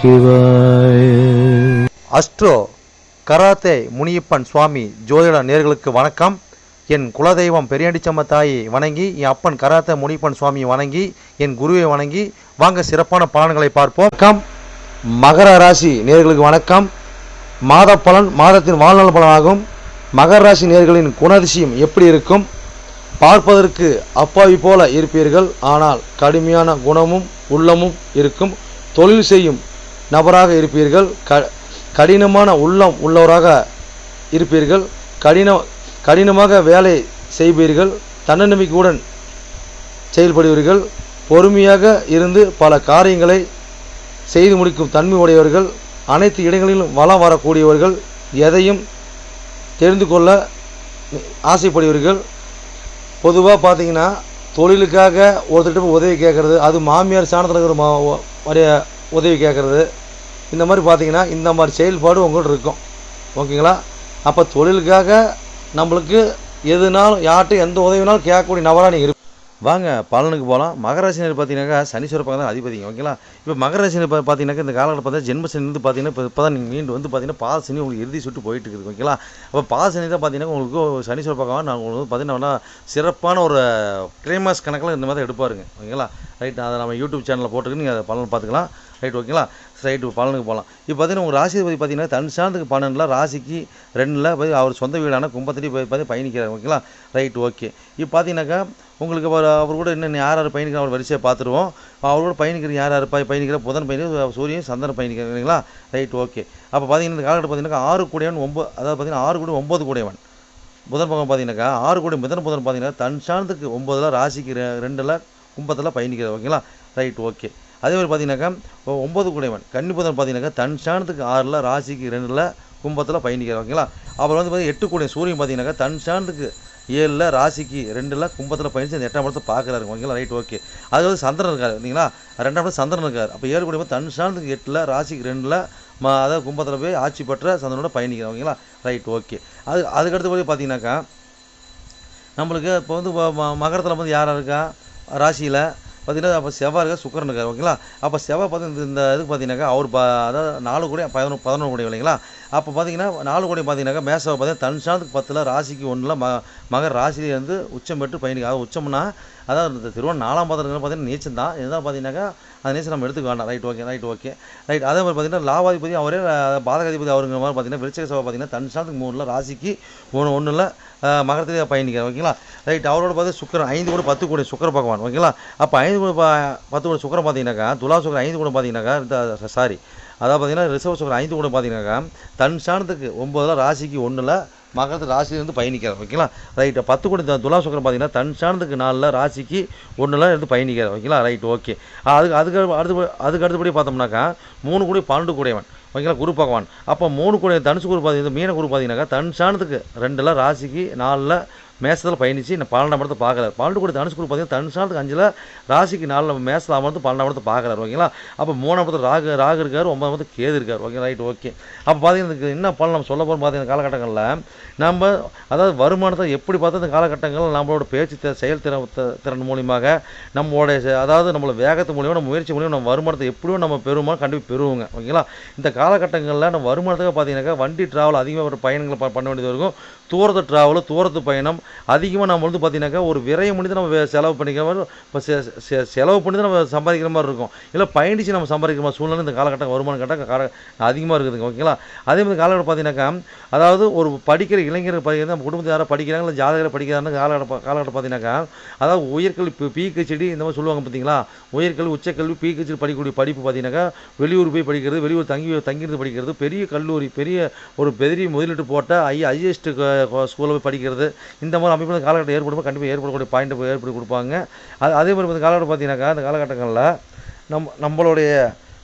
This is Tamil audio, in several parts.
சிவாய. அஸ்ட்ரோ கராத்தே முனியப்பன் சுவாமி ஜோதிட நேர்களுக்கு வணக்கம். என் குலதெய்வம் பெரியாண்டிச்சம்ம தாயை வணங்கி என் அப்பன் கராத்தே முனியப்பன் சுவாமியை வணங்கி என் குருவை வணங்கி வாங்க சிறப்பான பலன்களை பார்ப்போம். வணக்கம். மகர ராசி நேர்களுக்கு வணக்கம். மாத பலன் மாதத்தின் வாழ்நாள் பலனாகும். மகர ராசி நேர்களின் குணதிசயம் எப்படி இருக்கும்? பார்ப்பதற்கு அப்பாவி போல இருப்பீர்கள். ஆனால் கடுமையான குணமும் உள்ளமும் இருக்கும். தொழில் செய்யும் நபராக இருப்பீர்கள். க கடினமான உள்ளம் உள்ளவராக இருப்பீர்கள். கடின கடினமாக வேலை செய்வீர்கள் தன்னம்பிக்கையுடன் செயல்படுவீர்கள். பொறுமையாக இருந்து பல காரியங்களை செய்து முடிக்கும் தன்மை உடையவர்கள் அனைத்து இடங்களிலும் வளம் வரக்கூடியவர்கள் எதையும் தெரிந்து கொள்ள ஆசைப்படுவீர்கள். பொதுவாக பார்த்தீங்கன்னா தொழிலுக்காக ஒருத்தர்கிட்ட உதவி கேட்குறது அது மாமியார் சாணத்தில் இருக்கிற மா உதவி கேட்குறது. இந்த மாதிரி பார்த்தீங்கன்னா இந்த மாதிரி செயல்பாடு உங்கள்கிட்ட இருக்கும். ஓகேங்களா? அப்போ தொழிலுக்காக நம்மளுக்கு எதுனாலும் யார்கிட்ட எந்த உதவினாலும் கேட்கக்கூடிய நபராக நீங்கள் வாங்க பலனுக்கு போகலாம் மகராசினர் பார்த்தீங்கன்னாக்கா சனீஸ்வர பக்கம் தான் அதிபதிங்க ஓகேங்களா? இப்போ மகராசினர் பார்த்தீங்கன்னாக்கா இந்த காலகட்டம் பார்த்தா ஜென்மசனி வந்து பார்த்தீங்கன்னா இப்போ இப்போ தான் நீங்கள் மீண்டு வந்து பார்த்தீங்கன்னா பாத சனி உங்களுக்கு இறுதி சுட்டு போயிட்டு இருக்குது ஓகேங்களா? அப்போ பாத சனி தான் பார்த்தீங்கன்னா உங்களுக்கு சனீஸ்வர பக்கம் நான் உங்களுக்கு பார்த்தீங்கன்னா சிறப்பான ஒரு ட்ரேமாஸ் கணக்கில் இந்த மாதிரி எடுப்பாருங்க ஓகேங்களா? ரைட் அதை நம்ம யூடியூப் சேனலில் போட்டுக்கு நீங்கள் அதை பலன் பார்த்துக்கலாம். ரைட் ஓகேங்களா ரைட்டு பலனுக்கு போகலாம். இப்போ பார்த்தீங்கன்னா உங்கள் ராசிபதி பார்த்தீங்கன்னா தன் சார்ந்துக்கு பன்னெண்டில் ராசிக்கு ரெண்டில் போய் அவர் சொந்த வீடான கும்பத்தடி போய் பார்த்து பயணிக்கிறார் ஓகேங்களா ரைட் ஓகே இப்போ பார்த்தீங்கன்னாக்கா உங்களுக்கு அவர் அவர் கூட இன்னும் யார் யார் பயணிக்கிற அவர் வரிசையை பார்த்துருவோம். அவர் கூட பயணிக்கிற யார் யார் பயணிக்கிற புதன் பயணிக்கிற சூரியன் சந்திரன் பயணிக்கிறார் இல்லைங்களா? ரைட் ஓகே அப்போ பார்த்தீங்கன்னா இந்த காலகட்டம் பார்த்தீங்கன்னா ஆறு கூடையவன் ஒம்பது அதாவது பார்த்தீங்கன்னா ஆறு கூட ஒம்பது கூடையவன். புதன் பகம் பார்த்தீங்கன்னாக்கா ஆறு கோடி மிதன புதன் பார்த்தீங்கன்னா தன் சார்ந்துக்கு ஒம்பதில் ராசிக்கு ரெண்டில் கும்பத்தில் பயணிக்கிறது ஓகேங்களா ரைட் ஓகே அதே மாதிரி பார்த்தீங்கன்னாக்கா ஒ- ஒம்பது கூடையவன் கன்னி புதன் பார்த்தீங்கன்னாக்கா தன் சார்ந்துக்கு ஆறில் ராசிக்கு ரெண்டில் கும்பத்தில் பயணிக்கிறார் ஓகேங்களா அப்புறம் வந்து பார்த்தீங்கன்னா எட்டு கூடிய சூரியன் பார்த்தீங்கன்னாக்கா தன் ஏழில் ராசிக்கு ரெண்டில் கும்பத்தில் பயணிச்சு அந்த எட்டாம் இடத்தை பார்க்குறாரு ஓகேங்களா ரைட் ஓகே அது வந்து சந்திரன் இருக்கார் இல்லைங்களா? ரெண்டாம் இடத்துல சந்திரன் இருக்கார். அப்போ ஏழு கூடிய தன் எட்டில் ராசிக்கு ரெண்டில் ம அதாவது கும்பத்தில் போய் ஆட்சி பெற்ற சந்திரனோட பயணிக்கிறார் ஓகேங்களா ரைட் ஓகே அது அதுக்கடுத்து போய் பார்த்தீங்கன்னாக்கா நம்மளுக்கு இப்போ வந்து மகரத்தில் வந்து யாராக இருக்கா? ராசியில் பார்த்தீங்கன்னா அப்போ செவ்வாய் இருக்கா சுக்கரன் இருக்கார் ஓகேங்களா? அப்போ செவ்வாய் பார்த்து இந்த இதுக்கு பார்த்தீங்கன்னாக்கா அவர் அதாவது நாலு கோடி பதினொன்று பதினொன்று கோடி இல்லைங்களா? அப்போ பார்த்தீங்கன்னா நாலு கோடி பார்த்தீங்கன்னாக்கா மேசவை பார்த்தீங்கன்னா தன் பத்தில் ராசிக்கு ஒன்றில் ம மகர் ராசியிலே வந்து உச்சம் பெற்று பயணிக்க அதாவது உச்சம்னா அதாவது இந்த திருவண்ண நாலாம் பாதம் பார்த்தீங்கன்னா நீச்சம் தான். இதுதான் பார்த்தீங்கன்னாக்கா அந்த நீச்சம் நம்ம எடுத்துக்க வேண்டாம். Right okay right okay right அதே மாதிரி பார்த்தீங்கன்னா லாபாதிபதி அவரே பாதகாதிபதி அவருங்கிற மாதிரி பார்த்தீங்கன்னா விருச்சக சபை பார்த்தீங்கன்னா தன் மூணில் ராசிக்கு ஒன்று ஒன்றில் மகரத்திலே பயணிக்கிறார். ஓகேங்களா ரைட் அவரோட பார்த்து சுக்கரன் ஐந்து கூட பத்து கூட சுக்கர பகவான். ஓகேங்களா அப்போ ஐந்து கூட பத்து கூட சுக்கரம் பார்த்தீங்கன்னாக்கா துலா சுக்கரம் ஐந்து கூட பார்த்தீங்கன்னாக்கா சாரி அதாவது பார்த்தீங்கன்னா ரிசர்வ் சுக்கரன் ஐந்து கூட பார்த்தீங்கன்னாக்கா தன் சாணத்துக்கு ஒம்பதுல ராசிக்கு ஒன்றில் மகரத்து ராசியிலேருந்து பயணிக்கிறார். ஓகேங்களா? ரைட்டு பத்து கூட துலா சுக்கரன் பார்த்தீங்கன்னா தன் சாணத்துக்கு நாளில் ராசிக்கு ஒன்றில் இருந்து பயணிக்கிறார். ஓகேங்களா? ரைட் ஓகே அதுக்கு அதுக்கு அடுத்து அதுக்கு அடுத்தபடி பார்த்தோம்னாக்கா மூணு கூட பன்னெண்டு கூடையவன் ஓகேங்களா? குரு பகவான். அப்போ மூணு கூட தனுசு குரு பார்த்தீங்கன்னா மீன குரு பார்த்தீங்கன்னாக்கா தன் சாணத்துக்கு ரெண்டில் ராசிக்கு நாலில் மேசத்தில் பயணித்து இந்த பன்னெண்டாம் இடத்தை பார்க்குறாரு பன்னெண்டு கூட தனுஷ் குழு பார்த்தீங்கன்னா தனுஷாலத்துக்கு அஞ்சில் ராசிக்கு நாலில் மேசத்தில் அமர்ந்து பன்னெண்டாம் இடத்தை பார்க்குறாரு ஓகேங்களா? அப்போ மூணாம் இடத்துல ராகு ராகு இருக்கார் ஒன்பதாம் இடத்துல கேது இருக்கார் ஓகே ரைட் ஓகே அப்போ பார்த்தீங்கன்னா என்ன பலன் நம்ம சொல்ல போகிறோம் பார்த்தீங்கன்னா காலகட்டங்களில் நம்ம அதாவது வருமானத்தை எப்படி பார்த்தா இந்த காலகட்டங்களில் நம்மளோட பேச்சு செயல் திறன் திறன் மூலியமாக நம்மளுடைய அதாவது நம்மளோட வேகத்து மூலியமாக நம்ம முயற்சி மூலியமாக நம்ம வருமானத்தை எப்படியும் நம்ம பெறுமா கண்டிப்பாக பெறுவோங்க ஓகேங்களா? இந்த காலகட்டங்களில் நம்ம வருமானத்துக்காக பார்த்தீங்கன்னாக்கா வண்டி ட்ராவல் அதிகமாக ஒரு பயணங்களை ப- பண்ண வேண்டியது இருக்கும். தூரத்து ட்ராவலு தூரத்து பயணம். அதிகமாக நம்ம வந்து பார்த்தீங்கன்னாக்கா ஒரு விரைய முடிந்து நம்ம செலவு பண்ணிக்கிற மாதிரி இப்போ செலவு பண்ணி தான் நம்ம சம்பாதிக்கிற மாதிரி இருக்கும். இல்லை பயணிச்சு நம்ம சம்பாதிக்கிற மாதிரி சூழ்நிலை இந்த காலகட்டம் வருமானம் கட்டம் கால அதிகமாக இருக்குதுங்க ஓகேங்களா அதே மாதிரி காலகட்டம் பார்த்தீங்கன்னாக்கா அதாவது ஒரு படிக்கிற இளைஞர் படிக்கிறது நம்ம குடும்பத்தில் யாராவது படிக்கிறாங்க இல்லை ஜாதகரை படிக்கிறாங்க காலகட்டம் காலகட்டம் பார்த்தீங்கன்னாக்கா அதாவது உயர்கல்வி பி- பிஹெச்டி இந்த மாதிரி சொல்லுவாங்க பார்த்தீங்களா உயர்கல்வி உச்சக்கல்வி பிஹெச்டி படிக்கக்கூடிய படிப்பு பார்த்தீங்கன்னாக்கா வெளியூர் போய் படிக்கிறது வெளியூர் தங்கி தங்கியிருந்து படிக்கிறது பெரிய கல்லூரி பெரிய ஒரு பெரிய முதலீட்டு போட்ட ஐ ஹையஸ்ட்டு ஸ்கூலில் போய் படிக்கிறது. இந்த மாதிரி அமைப்பு காலகட்டம் ஏற்படும் கண்டிப்பாக ஏற்படக்கூடிய பாயிண்ட் ஏற்படுத்தி கொடுப்பாங்க. அது அதே மாதிரி இந்த காலகட்டம் பார்த்தீங்கன்னாக்கா இந்த காலகட்டங்களில் நம்ம நம்மளுடைய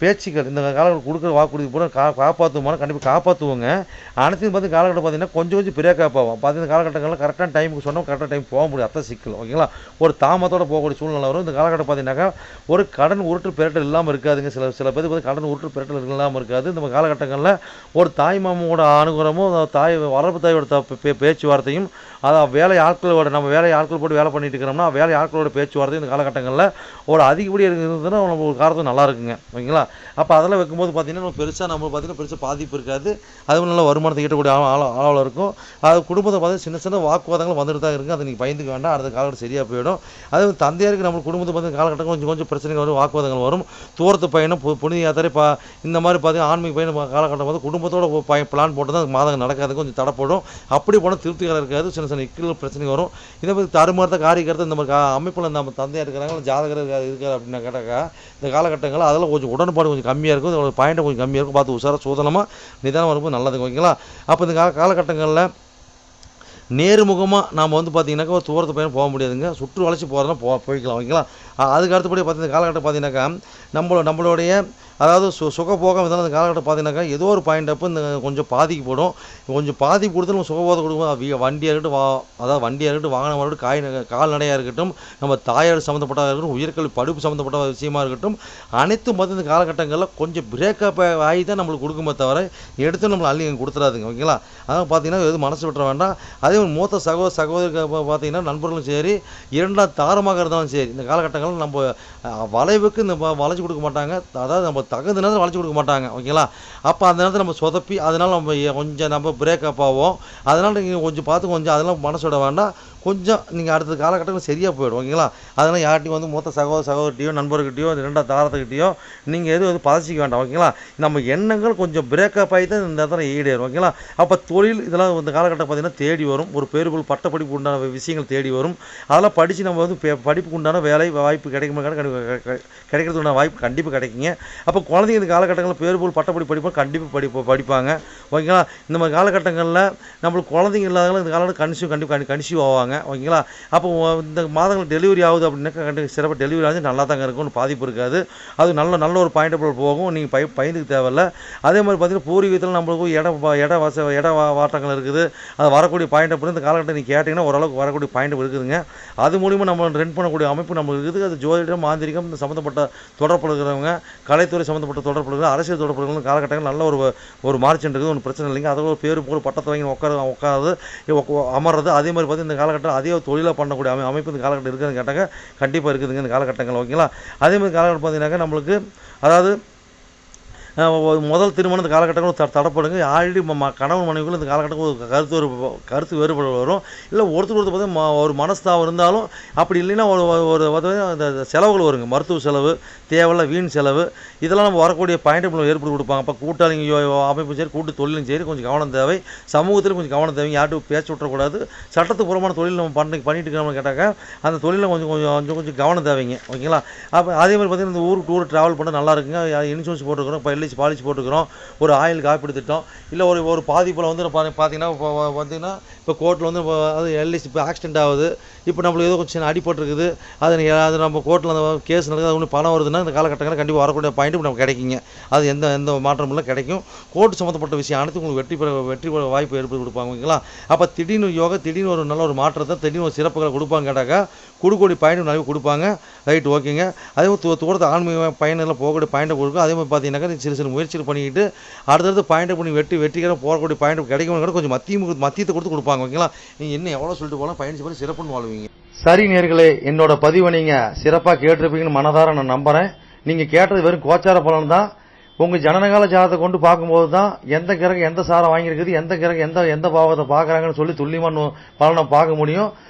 பேச்சுக்கள் இந்த காலகட்டம் கொடுக்குற வாக்குறுதி பூரா கா காப்பாற்றுவோம்னா கண்டிப்பாக காப்பாற்றுவோங்க அனைத்தையும் பார்த்து காலகட்டம் பார்த்தீங்கன்னா கொஞ்சம் கொஞ்சம் பெரிய காப்பாகும். பார்த்தீங்கன்னா காலகட்டங்களில் கரெக்டான டைமுக்கு சொன்னால் கரெக்டாக டைம் போக முடியும் அதான் சிக்கல். ஓகேங்களா? ஒரு தாமத்தோட போகக்கூடிய சூழ்நிலை வரும். இந்த காலகட்டம் பார்த்தீங்கன்னாக்கா ஒரு கடன் உருட்டு பிரட்டல் இல்லாமல் இருக்காதுங்க. சில சில பேர் பார்த்து கடன் உருட்டு பிரட்டல் இல்லாமல் இருக்காது. இந்த காலகட்டங்களில் ஒரு தாய் மாமாவோட அனுகூரமும் தாய் வளர்ப்பு தாயோட பே- பேச்சுவார்த்தையும் அதான் வேலை ஆட்களோட நம்ம வேலை ஆட்கள் போட்டு வேலை பண்ணிட்டு இருக்கிறோம்னா வேலை ஆட்களோட பேச்சுவார்த்தை இந்த காலகட்டங்களில் ஒரு அதிகப்படியாக இருந்ததுன்னா நம்ம ஒரு காலத்தில் நல்லா இருக்குங்க. ஓகேங்களா? அப்போ அதெல்லாம் வைக்கும்போது பார்த்திங்கன்னா நம்ம பெருசாக நம்ம பார்த்தீங்கன்னா பெருசாக பாதிப்பு இருக்காது. அதுவும் நல்ல வருமானத்தை ஈட்டக்கூடிய ஆள- ஆள- ஆளவில் இருக்கும். அது குடும்பத்தை பார்த்து சின்ன சின்ன வாக்குவாதங்கள் வந்துட்டு தான் இருக்குது அதை நீங்கள் பயந்துக்க வேண்டாம். அடுத்த காலகட்டம் சரியாக போயிடும். அது தந்தையாருக்கு நம்ம குடும்பத்தை பார்த்து காலகட்டம் கொஞ்சம் கொஞ்சம் பிரச்சனைகள் வரும் வாக்குவாதங்கள் வரும். தூரத்து பயணம் பு- புனித யாத்திரை பா இந்த மாதிரி பார்த்தீங்கன்னா ஆன்மீக பயணம் காலகட்டம் வந்து குடும்பத்தோட பய பிளான் போட்டு தான் மாதங்கள் நடக்காது. கொஞ்சம் தடப்படும். அப்படி போனால் திருப்திகரம் இருக்காது. சின்ன சின்ன இக்கல் பிரச்சனை வரும். இதை மாதிரி தருமாறத காரியக்கருத்து இந்த மாதிரி அமைப்பில் நம்ம தந்தையாக இருக்கிறாங்க ஜாதகர் இருக்கார் அப்படின்னு கேட்டாக்கா இந்த காலகட்டங்களில் அதெல்லாம் கொஞ்சம் சாப்பாடு கொஞ்சம் கம்மியாக இருக்கும் இதோட பாயிண்ட் கொஞ்சம் கம்மியாக இருக்கும் பார்த்து உஷாராக சூதனமாக நிதானம் வரும்போது நல்லதுங்க ஓகேங்களா? அப்போ இந்த கால காலகட்டங்களில் நேர்முகமாக நாம் வந்து பார்த்திங்கனாக்கா ஒரு தூரத்து பயணம் போக முடியாதுங்க. சுற்று வளைச்சி போகிறதுனா போ போய்க்கலாம் ஓகேங்களா? அதுக்கு அடுத்தபடி பார்த்தீங்கன்னா காலகட்டம் பார்த்தீங்கன்னாக்கா நம்மளோட நம்மளுடைய அதாவது சு சுகபோகம் இதெல்லாம் இந்த காலகட்டம் பார்த்தீங்கன்னாக்கா ஏதோ ஒரு பாயிண்ட் அப்போ இந்த கொஞ்சம் பாதிக்கு போடும். கொஞ்சம் பாதிப்பு கொடுத்து நம்ம சுகபோதம் கொடுக்கும். வண்டியாக இருக்கட்டும் வா அதாவது வண்டியாக இருக்கட்டும் வாகனமாக இருக்கட்டும் காய் கால்நடையாக இருக்கட்டும் நம்ம தாயார் சம்மந்தப்பட்டதாக இருக்கட்டும் உயிர்கல்வி படிப்பு சம்மந்தப்பட்ட விஷயமா இருக்கட்டும் அனைத்தும் பார்த்து இந்த காலகட்டங்களில் கொஞ்சம் பிரேக்கப் ஆகி தான் நம்மளுக்கு கொடுக்குமே தவிர எடுத்து நம்மளை அள்ளி கொடுத்துறாதுங்க. ஓகேங்களா அதான் பார்த்தீங்கன்னா எதுவும் மனசு விட்டுற வேண்டாம். அதே மாதிரி மூத்த சகோதர சகோதரி பார்த்தீங்கன்னா நண்பர்களும் சரி இரண்டாம் தாரமாக இருந்தாலும் சரி இந்த காலகட்டங்களில் நம்ம வளைவுக்கு இந்த வ- வளைச்சு கொடுக்க மாட்டாங்க. அதாவது நம்ம தகுந்த நேரத்தில் வளைச்சி கொடுக்க மாட்டாங்க ஓகேங்களா? அப்போ அந்த நேரத்தில் நம்ம சொதப்பி அதனால் நம்ம கொஞ்சம் நம்ம பிரேக்கப் ஆகும் அதனால் நீங்கள் கொஞ்சம் பார்த்து கொஞ்சம் அதெல்லாம் மனசு விட வேண்டாம். கொஞ்சம் நீங்கள் அடுத்த காலகட்டத்தில் சரியாக போயிடும் ஓகேங்களா? அதனால் யார்ட்டையும் வந்து மூத்த சகோதர சகோதரிட்டையோ நண்பர்கிட்டயோ ரெண்டாவது தாரத்துக்கிட்டையோ நீங்கள் எதுவும் வந்து பதச்சிக்க வேண்டாம் ஓகேங்களா? நம்ம எண்ணங்கள் கொஞ்சம் பிரேக்கப் ஆகி தான் இந்த இடத்துல ஈடேறும் ஓகேங்களா? அப்போ தொழில் இதெல்லாம் இந்த காலகட்டம் பார்த்தீங்கன்னா தேடி வரும் ஒரு பேருக்குள் பட்டப்படிப்பு உண்டான விஷயங்கள் தேடி வரும். அதெல்லாம் படித்து நம்ம வந்து படிப்புக்கு உண்டான வேலை வாய்ப்பு கிடைக்குமா கிடைக்கிறதுக்கு உண்டான வாய்ப்பு கண்டிப்பாக கிடைக்குங்க. அப்போ குழந்தைங்க இந்த காலகட்டங்களில் பேருபோல் பட்டப்படி படிப்போம் கண்டிப்பாக படிப்பு படிப்பாங்க ஓகேங்களா? இந்த மாதிரி காலகட்டங்களில் நம்மளுக்கு குழந்தைங்க இல்லாதவங்களும் இந்த காலகட்டம் கன்சியூ கண்டிப்பாக கன்சியூவ் ஆவாங்க. ஓகேங்களா? அப்போ இந்த மாதங்கள் டெலிவரி ஆகுது அப்படின்னாக்கா கண்டிப்பாக சிறப்பாக டெலிவரி ஆகுது. நல்லா தாங்க இருக்கும் பாதிப்பு இருக்காது. அது நல்ல நல்ல ஒரு பாயிண்டபிள் போகும். நீங்கள் பய பயந்துக்கு தேவையில்ல. அதே மாதிரி பார்த்தீங்கன்னா பூர்வீகத்தில் நம்மளுக்கு இட இட வச இட வாட்டங்கள் இருக்குது. அது வரக்கூடிய பாயிண்டபிள் இந்த காலகட்டம் நீங்கள் கேட்டிங்கன்னா ஓரளவுக்கு வரக்கூடிய பாயிண்ட் இருக்குதுங்க. அது மூலிமா நம்ம ரெண்ட் பண்ணக்கூடிய அமைப்பு நம்மளுக்கு இருக்குது. அது ஜோதிடம் மாந்திரிகம் சம்மந்தப்பட்ட தொடர்பு இருக்கிறவங்க கலைத்துறை சம்மந்தப்பட்ட தொடர்புகள் இருக்கிற அரசியல் தொடர்பில் இருக்கிற காலகட்டங்கள் நல்ல ஒரு ஒரு மார்ச்சன் இருக்குது. ஒன்றும் பிரச்சனை இல்லைங்க. அதோட பேர் போல் பட்டத்தை வாங்கி உட்கார உட்காருது அமர்றது. அதே மாதிரி பார்த்து இந்த காலகட்டம் அதே தொழிலாக பண்ணக்கூடிய அமை அமைப்பு இந்த காலகட்டம் இருக்குதுன்னு கேட்டாங்க. கண்டிப்பாக இருக்குதுங்க இந்த காலகட்டங்கள் ஓகேங்களா? அதே மாதிரி காலகட்டம் பார்த்தீங்கன்னாக்கா நம்மளுக்கு அதாவது முதல் திருமணம் இந்த த தடப்படுங்க. ஆல்ரெடி ம கணவன் மனைவிக்குள்ள இந்த காலகட்டங்கள் ஒரு கருத்து ஒரு கருத்து வேறுபாடு வரும். இல்லை ஒருத்தர் ஒருத்தர் பார்த்தா ஒரு மனஸ்தாபம் இருந்தாலும் அப்படி இல்லைன்னா ஒரு ஒரு- அந்த செலவுகள் வருங்க. மருத்துவ செலவு தேவையில்ல வீண் செலவு. இதெல்லாம் நம்ம வரக்கூடிய பாயிண்ட் ஏற்படுத்தி கொடுப்பாங்க. அப்போ கூட்டாளிங்க அமைப்பும் சரி கூட்டு தொழிலும் சரி கொஞ்சம் கவனம் தேவை. சமூகத்தில் கொஞ்சம் கவனம் தேவை. யார்ட்டும் பேச்சு விட்டுறக்கூடாது. சட்டத்துக்கு புறமான தொழில் நம்ம பண்ணி பண்ணிட்டு இருக்கோம்னு கேட்டாக்கா அந்த தொழிலில் கொஞ்சம் கொஞ்சம் கொஞ்சம் கொஞ்சம் கவனம் தேவைங்க. ஓகேங்களா? அப்போ அதே மாதிரி பார்த்தீங்கன்னா இந்த ஊருக்கு டூர் ட்ராவல் பண்ண நல்லா இருக்குங்க. இன்சூரன்ஸ் போட்டுக்கிறோம் இப்போ பாலிஷ் பாலிசி போட்டுக்கிறோம். ஒரு ஆயில் காப்பீடு திட்டம் இல்லை ஒரு ஒரு பாதிப்பில் வந்து பார்த்தீங்கன்னா இப்போ பார்த்தீங்கன்னா இப்போ கோர்ட்டில் வந்து அது எல்ஐசி இப்போ ஆக்சிடென்ட் ஆகுது. இப்போ நம்மளுக்கு ஏதோ கொஞ்சம் சின்ன அடிபட்டிருக்குது அது அது நம்ம கோர்ட்டில் அந்த கேஸ் நடக்குது. அது ஒன்று பணம் வருதுன்னா இந்த காலகட்டங்களில் கண்டிப்பாக வரக்கூடிய பாயிண்ட் நமக்கு கிடைக்குங்க. அது எந்த எந்த மாற்றமும் இல்லை கிடைக்கும். கோர்ட் சம்மந்தப்பட்ட விஷயம் அனைத்து உங்களுக்கு வெற்றி பெற வெற்றி பெற வாய்ப்பு ஏற்படுத்தி கொடுப்பாங்க ஓகேங்களா? அப்போ திடீர்னு யோகா திடீர்னு ஒரு நல்ல ஒரு மாற்றத்தை திடீர்னு ஒரு சிறப்புகளை கொடுப்பாங்க கேட்டாக்கா கொடுக்கக்கூடிய பாயிண்ட் நிறைய கொடுப்பாங்க. ரைட் ஓகேங்க. அதே மாதிரி தூ- தூரத்து ஆன்மீக பயணத்தில் போகக்கூடிய பாயிண்டை கொடுக்கும். அதே மாதிரி பார்த்தீங்கன்னாக்கா சிறு சில முயற்சிகள் பண்ணிக்கிட்டு அடுத்தடுத்து பாயிண்டை பண்ணி வெட்டி வெற்றிகரம் போகக்கூடிய பாயிண்ட் கிடைக்கும் கூட கொஞ்சம் மத்திய மத்தியத்தை கொடுத்து கொடுப்பாங்க ஓகேங்களா? நீங்கள் இன்னும் எவ்வளோ சொல்லிட்டு போகலாம் பயணிச்சு பண்ணி சிறப்புன்னு வாழ்வீங்க. சரி நேர்களே என்னோட பதிவை நீங்கள் சிறப்பாக கேட்டிருப்பீங்கன்னு மனதார நான் நம்புகிறேன் நீங்கள் கேட்டது வெறும் கோச்சார பலன் தான். உங்க ஜனனகால ஜாதத்தை கொண்டு பார்க்கும்போது தான் எந்த கிரகம் எந்த சாரம் வாங்கியிருக்குது எந்த கிரகம் எந்த எந்த பாவத்தை பார்க்குறாங்கன்னு சொல்லி துல்லியமான பலனை பார்க்க முடியும்.